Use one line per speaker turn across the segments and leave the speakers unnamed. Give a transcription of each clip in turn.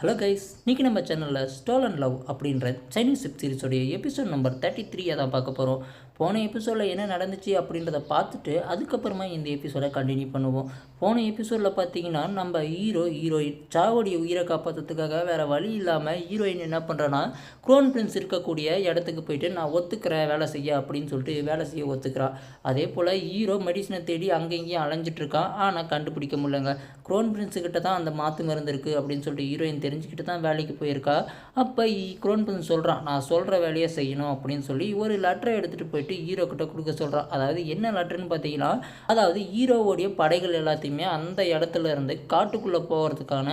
Hello guys இன்றைக்கி நம்ம சேனலில் ஸ்டோல் அண்ட் லவ் அப்படின்ற சைனீஸ் வெப் சீரிஸோடைய எபிசோட் நம்பர் தேர்ட்டி த்ரீயை தான் பார்க்க போகிறோம் போன எபிசோடில் என்ன நடந்துச்சு அப்படின்றத பார்த்துட்டு அதுக்கப்புறமா இந்த எபிசோடை கண்டினியூ பண்ணுவோம். போன எபிசோடில் பார்த்தீங்கன்னா நம்ம ஹீரோ ஹீரோயின் சாவோடைய உயிரை காப்பாற்றுறதுக்காக வேறு வழி இல்லாமல் ஹீரோயின் என்ன பண்ணுறான்னா குரோன் பிரின்ஸ் இருக்கக்கூடிய இடத்துக்கு போயிட்டு நான் ஒத்துக்கிறேன் வேலை செய்ய அப்படின்னு சொல்லிட்டு வேலை செய்ய ஒத்துக்கிறான் அதே போல் ஹீரோ மெடிசனை தேடி அங்கங்கேயும் அலைஞ்சிட்ருக்கான் ஆனால் கண்டுபிடிக்க முடியலங்க. க்ரோன் பிரின்ஸுக்கிட்ட தான் அந்த மாற்று மருந்து இருக்குது அப்படின்னு சொல்லிட்டு ஹீரோயின் தெரிஞ்சுக்கிட்டு தான் வேலைக்கு போயிருக்கா. அப்போ குரோன் பிரின்ஸ் சொல்கிறான் நான் சொல்கிற வேலையை செய்யணும் அப்படின்னு சொல்லி ஒரு லெட்டரை எடுத்துகிட்டு போயிட்டு ஹீரோ கிட்ட கொடுக்க சொல்கிறான் அதாவது என்ன லெட்டர்னு பார்த்தீங்கன்னா அதாவது ஹீரோவோடைய படைகள் எல்லாத்தையுமே அந்த இடத்துல இருந்து காட்டுக்குள்ளே போகிறதுக்கான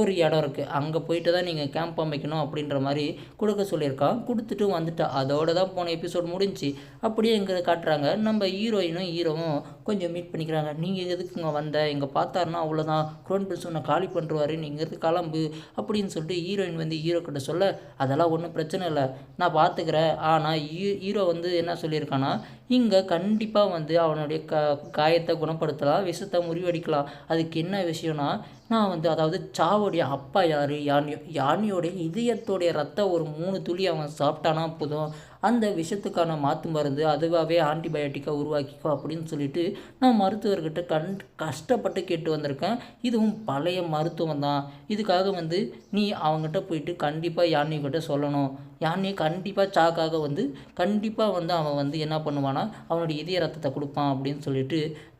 ஒரு இடம் இருக்குது அங்கே போயிட்டு தான் நீங்கள் கேம்ப் அமைக்கணும் அப்படின்ற மாதிரி கொடுக்க சொல்லியிருக்கான் கொடுத்துட்டு வந்துட்டா. அதோட தான் போன எபிசோட் முடிஞ்சு. அப்படியே இங்கே காட்டுறாங்க. நம்ம ஹீரோயினும் ஹீரோவும் கொஞ்சம் மீட் பண்ணிக்கிறாங்க. நீங்கள் எதுக்குங்க வந்த? இங்கே பார்த்தாருன்னா அவ்வளோதான் குரோன் பிரின்ஸ் உன்னை காலி பண்ணுறாரு நீங்கள் இருந்து கிளம்பு அப்படின்னு சொல்லிட்டு ஹீரோயின் வந்து ஹீரோ கிட்ட சொல்ல அதெல்லாம் ஒன்றும் பிரச்சனை இல்லை. நான் பார்த்துக்கிறேன் ஆனால் ஹீரோ வந்து என்ன சொல்லியிருக்கான்னா இங்கே கண்டிப்பாக வந்து அவனுடைய க காயத்தை குணப்படுத்தலாம் விஷத்தை முறிவடிக்கலாம் அதுக்கு என்ன விஷயம்னா நான் வந்து அதாவது சாவோடைய அப்பா யார்? யானியோ யானியோடைய இதயத்தோடைய ரத்தம் ஒரு மூணு துளி அவன் சாப்பிட்டானா போதும். அந்த விஷத்துக்கான மாற்று மருந்து அதுவாகவே ஆன்டிபயோட்டிக்காக உருவாக்கிக்கோ அப்படின்னு சொல்லிட்டு நான் மருத்துவர்கிட்ட கண் கஷ்டப்பட்டு கேட்டு வந்திருக்கேன். இதுவும் பழைய மருத்துவம் தான். இதுக்காக வந்து நீ அவங்ககிட்ட போயிட்டு கண்டிப்பாக யானைக்கிட்ட சொல்லணும். யானையை கண்டிப்பாக சாக்காக வந்து கண்டிப்பாக வந்து அவன் வந்து என்ன பண்ணுவானா அவனுடைய இதய ரத்தத்தை கொடுப்பான் அப்படின்னு சொல்லிட்டு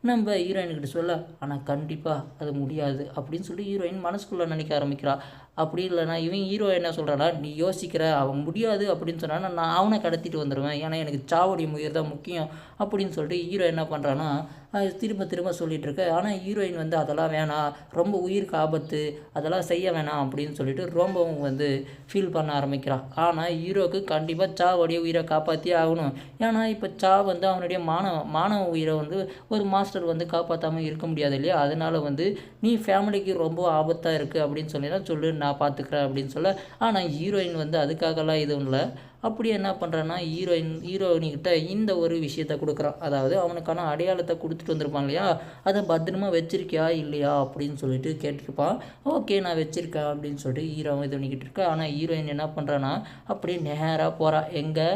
நம்ம ஹீரோயின்கிட்ட சொல்ல ஆனால் கண்டிப்பாக அது முடியாது அப்படின்னு சொல்லி ஹீரோயின் மனசுக்குள்ளே நினைக்க ஆரம்பிக்கிறா. அப்படி இல்லைனா இவன் ஹீரோ என்ன சொல்கிறானா நீ யோசிக்கிற அவன் முடியாது அப்படின்னு சொன்னா நான் அவனை கடத்திட்டு வந்துடுவேன் ஏன்னா எனக்கு சாவடி முயல் தான் முக்கியம். அப்படின்னு சொல்லிட்டு ஹீரோ என்ன பண்ணுறான்னா திரும்ப திரும்ப சொல்லிகிட்டு இருக்கு. ஆனால் ஹீரோயின் வந்து அதெல்லாம் வேணாம். ரொம்ப உயிருக்கு ஆபத்து. அதெல்லாம் செய்ய வேணாம் அப்படின்னு சொல்லிட்டு ரொம்பவும் வந்து ஃபீல் பண்ண ஆரம்பிக்கிறான் ஆனால் ஹீரோக்கு கண்டிப்பாக சாவோடைய உயிரை காப்பாற்றியே ஆகணும். ஏன்னா இப்போ சா வந்து அவனுடைய மாணவ மாணவ உயிரை வந்து ஒரு மாஸ்டர் வந்து காப்பாற்றாமல் இருக்க முடியாது இல்லையா? அதனால் வந்து நீ ஃபேமிலிக்கு ரொம்ப ஆபத்தாக இருக்குது அப்படின்னு சொல்லி தான் சொல்லு நான் பார்த்துக்கிறேன் அப்படின்னு சொல்ல. ஆனால் ஹீரோயின் வந்து அதுக்காகலாம் எதுவும் இல்லை. அப்படி என்ன பண்ணுறான்னா ஹீரோயின் ஹீரோயினிக்கிட்ட இந்த ஒரு விஷயத்த கொடுக்குறான். அதாவது அவனுக்கான அடையாளத்தை கொடுத்துட்டு வந்திருப்பான் இல்லையா? அதை பத்திரமா வச்சிருக்கியா இல்லையா அப்படின்னு சொல்லிட்டு கேட்டிருப்பான். ஓகே நான் வச்சுருக்கேன் அப்படின்னு சொல்லிட்டு ஹீரோ இது பண்ணிக்கிட்டு இருக்கா. ஆனால் ஹீரோயின் என்ன பண்ணுறான்னா அப்படியே நேராக போகிறா எங்கே?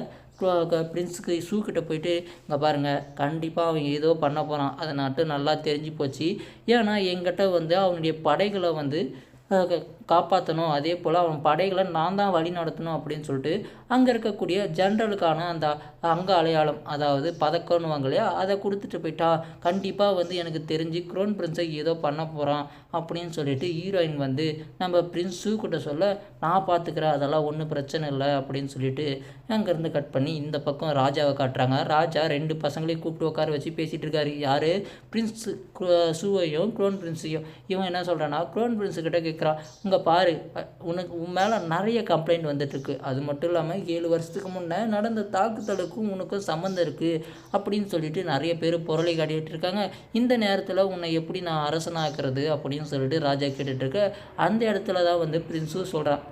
பிரின்ஸுக்கு ஷூ கிட்ட போயிட்டு இங்கே பாருங்கள் கண்டிப்பாக அவன் ஏதோ பண்ண போகிறான் அதை நட்டு நல்லா தெரிஞ்சு போச்சு. ஏன்னா எங்கிட்ட வந்து அவனுடைய படைகளை வந்து காப்பாற்றணும் அதே போல் அவன் படைகளை நான் தான் வழி நடத்தணும் அப்படின்னு சொல்லிட்டு அங்கே இருக்கக்கூடிய ஜென்ரலுக்கான அந்த அங்க அடையாளம் அதாவது பதக்கம்னுவாங்க இல்லையா? அதை கொடுத்துட்டு போயிட்டா கண்டிப்பாக வந்து எனக்கு தெரிஞ்சு க்ரோன் பிரின்ஸை ஏதோ பண்ண போகிறான் அப்படின்னு சொல்லிட்டு ஹீரோயின் வந்து நம்ம பிரின்ஸ் ஷூ கிட்ட சொல்ல நான் பார்த்துக்கிறேன் அதெல்லாம் ஒன்றும் பிரச்சனை இல்லை அப்படின்னு சொல்லிட்டு அங்கேருந்து கட் பண்ணி இந்த பக்கம் ராஜாவை காட்டுறாங்க. ராஜா ரெண்டு பசங்களையும் கூப்பிட்டு உட்கார வச்சு பேசிகிட்டு இருக்காரு. யார்? பிரின்ஸ் ஷூவையும் க்ரோன் பிரின்ஸையும். இவன் என்ன சொல்கிறான்னா க்ரோன் பிரின்ஸுக்கிட்ட கேட்குறான் உங்கள் பாரு. உனக்கு உன் மேலே நிறைய கம்ப்ளைண்ட் வந்துட்டுருக்கு. அது மட்டும் இல்லாமல் ஏழு வருஷத்துக்கு முன்னே நடந்த தாக்குதலுக்கும் உனக்கும் சம்மந்தம் இருக்குது அப்படின்னு சொல்லிட்டு நிறைய பேர் புரளி காட்டிகிட்டு இருக்காங்க. இந்த நேரத்தில் உன்னை எப்படி நான் அரசனாக்குறது அப்படின்னு சொல்லிட்டு ராஜா கேட்டுட்ருக்க அந்த இடத்துல தான் வந்து பிரின்ஸும் சொல்கிறான்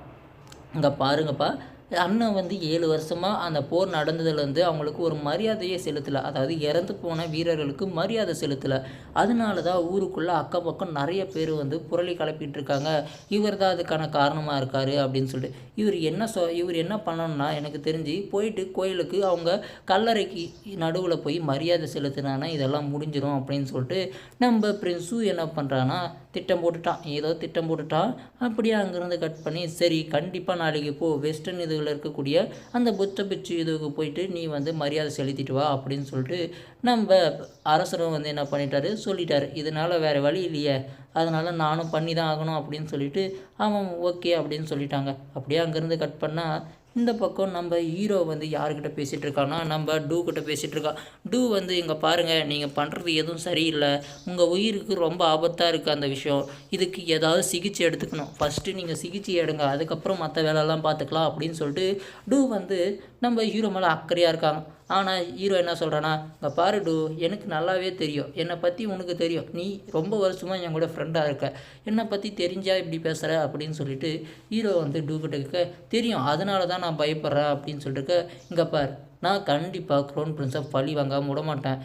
இங்கே பாருங்கப்பா அண்ணன் வந்து ஏழு வருஷமாக அந்த போர் நடந்ததுலேருந்து அவங்களுக்கு ஒரு மரியாதையே செலுத்தலை. அதாவது இறந்து போன வீரர்களுக்கு மரியாதை செலுத்தலை. அதனால தான் ஊருக்குள்ளே அக்கம் பக்கம் நிறைய பேர் வந்து புரளி கிளப்பிட்டு இருக்காங்க இவர் தான் அதுக்கான காரணமாக இருக்கார் அப்படின்னு சொல்லிட்டு. இவர் என்ன சொ இவர் என்ன பண்ணணும்னா எனக்கு தெரிஞ்சு போயிட்டு கோயிலுக்கு அவங்க கல்லறைக்கு நடுவில் போய் மரியாதை செலுத்தினானா இதெல்லாம் முடிஞ்சிடும் அப்படின்னு சொல்லிட்டு நம்ம பிரின்ஸு என்ன பண்ணுறான்னா திட்டம் போட்டுட்டான். ஏதோ திட்டம் போட்டுட்டான். அப்படியே அங்கேருந்து கட் பண்ணி சரி கண்டிப்பாக நாளைக்கு போ. வெஸ்டர்ன் இதுகளில் இருக்கக்கூடிய அந்த புத்த பிச்சு இதுக்கு போயிட்டு நீ வந்து மரியாதை செலுத்திட்டு வா அப்படின்னு சொல்லிட்டு நம்ம அரசரும் வந்து என்ன பண்ணிட்டாரு? சொல்லிட்டாரு. இதனால் வேறு வழி இல்லையே. அதனால் நானும் பண்ணி தான் ஆகணும் அப்படின்னு சொல்லிட்டு அவன் ஓகே அப்படின்னு சொல்லிட்டாங்க. அப்படியே அங்கேருந்து கட் பண்ணால் இந்த பக்கம் நம்ம ஹீரோ வந்து யாருக்கிட்ட பேசிகிட்டு இருக்கான்னா நம்ம டூ கிட்ட பேசிகிட்டு இருக்கா டூ வந்து இங்கே பாருங்கள் நீங்கள் பண்ணுறது எதுவும் சரியில்லை. உங்கள் உயிருக்கு ரொம்ப ஆபத்தாக இருக்குது அந்த விஷயம். இதுக்கு ஏதாவது சிகிச்சை எடுத்துக்கணும். ஃபஸ்ட்டு நீங்கள் சிகிச்சை எடுங்க அதுக்கப்புறம் மற்ற வேலையெல்லாம் பார்த்துக்கலாம் அப்படின்னு சொல்லிட்டு டூ வந்து நம்ம ஹீரோ மேலே அக்கறையாக இருக்காங்க. ஆனால் ஹீரோ என்ன சொல்கிறானா இங்கே பாரு டூ எனக்கு நல்லாவே தெரியும். என்னை பற்றி உனக்கு தெரியும். நீ ரொம்ப வருஷமாக என் கூட ஃப்ரெண்டாக இருக்க. என்னை பற்றி தெரிஞ்சால் இப்படி பேசுகிற அப்படின்னு சொல்லிட்டு ஹீரோ வந்து டூ கிட்ட இருக்க தெரியும். அதனால தான் நான் பயப்படுறேன். அப்படின்னு சொல்லிட்டு இங்கே பார். நான் கண்டிப்பாக க்ரோன் பிரின்ஸை பழி வாங்காமல் விட மாட்டேன்.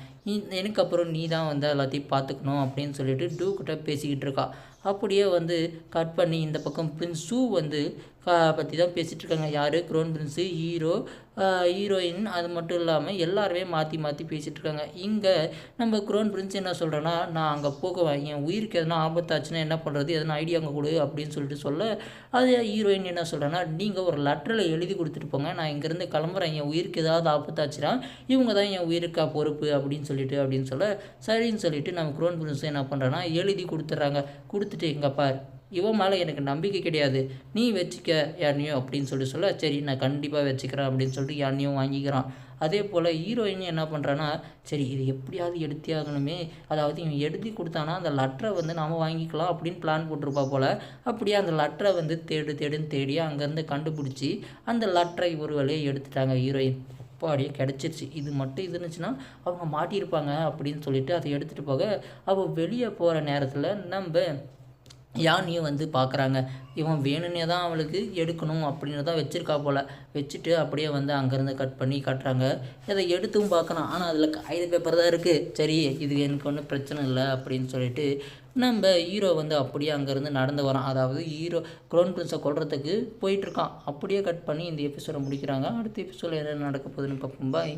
எனக்கு அப்புறம் நீ தான் வந்து எல்லாத்தையும் பார்த்துக்கணும் அப்படின்னு சொல்லிட்டு டூ கிட்ட பேசிக்கிட்டு இருக்கா. அப்படியே வந்து கட் பண்ணி இந்த பக்கம் பிரின்ஸ் ஷூ வந்து பற்றி தான் பேசிகிட்டு இருக்காங்க யார் க்ரோன் பிரின்ஸு ஹீரோ ஹீரோயின் அது மட்டும் இல்லாமல் எல்லாருமே மாற்றி மாற்றி பேசிகிட்டு இருக்காங்க இங்கே நம்ம க்ரோன் பிரின்ஸ் என்ன சொல்கிறேன்னா நான் அங்கே போகுவேன் என் உயிருக்கு எதனா ஆபத்தாச்சுன்னா என்ன பண்ணுறது எதனா ஐடியா அங்கே கொடு அப்படின்னு சொல்லிட்டு சொல்ல அது ஹீரோயின் என்ன சொல்கிறேன்னா நீங்கள் ஒரு லெட்டரில் எழுதி கொடுத்துட்டு போங்க. நான் இங்கேருந்து கிளம்புறேன். என் உயிருக்கு ஏதாவது ஆபத்தாச்சுன்னா இவங்க தான் என் உயிருக்கா பொறுப்பு அப்படின்னு சொல்லிட்டு அப்படின்னு சொல்ல சரின்னு சொல்லிட்டு நம்ம க்ரோன் பிரின்ஸ் என்ன பண்ணுறேன்னா எழுதி கொடுத்துட்றாங்க. கொடுத்துட்டு இங்கே பார். இவன் மேலே எனக்கு நம்பிக்கை கிடையாது. நீ வச்சுக்க யானையும் அப்படின்னு சொல்லி சொல்ல சரி நான் கண்டிப்பாக வச்சுக்கிறேன் அப்படின்னு சொல்லிட்டு யானையும் வாங்கிக்கிறான். அதே போல் ஹீரோயின் என்ன பண்ணுறான்னா சரி இது எப்படியாவது எடுத்தே ஆகணுமே. அதாவது இவன் எழுதி கொடுத்தானா அந்த லெட்டரை வந்து நாம் வாங்கிக்கலாம் அப்படின்னு பிளான் போட்டிருப்பா போல். அப்படியே அந்த லெட்டரை வந்து தேடு தேடுன்னு தேடி அங்கேருந்து கண்டுபிடிச்சி அந்த லெட்டரை ஒரு வழியை எடுத்துட்டாங்க ஹீரோயின் அப்பாடியே கிடச்சிருச்சு. இது மட்டும் இருந்துச்சுன்னா அவங்க மாட்டியிருப்பாங்க அப்படின்னு சொல்லிட்டு அதை எடுத்துகிட்டு போக அவள் வெளியே போகிற நேரத்தில் நம்ம யானையும் வந்து பார்க்குறாங்க? இவன் வேணும்னே தான் அவளுக்கு எடுக்கணும் அப்படின்னு தான் வச்சுருக்கா போல். வச்சுட்டு அப்படியே வந்து அங்கேருந்து கட் பண்ணி காட்டுறாங்க. இதை எடுத்தும் பார்க்கலாம். ஆனால் அதில் காகித பேப்பர் தான் இருக்குது சரி இது எனக்கு ஒன்றும் பிரச்சனை இல்லை அப்படின்னு சொல்லிட்டு நம்ம ஹீரோ வந்து அப்படியே அங்கேருந்து நடந்து வரான். அதாவது ஹீரோ க்ரௌன் பிரின்ஸை கொள்றதுக்கு போயிட்டுருக்கான் அப்படியே கட் பண்ணி இந்த எபிசோடை முடிக்கிறாங்க. அடுத்த எபிசோடில் என்ன நடக்க போகுதுன்னு பார்ப்போம். பாய்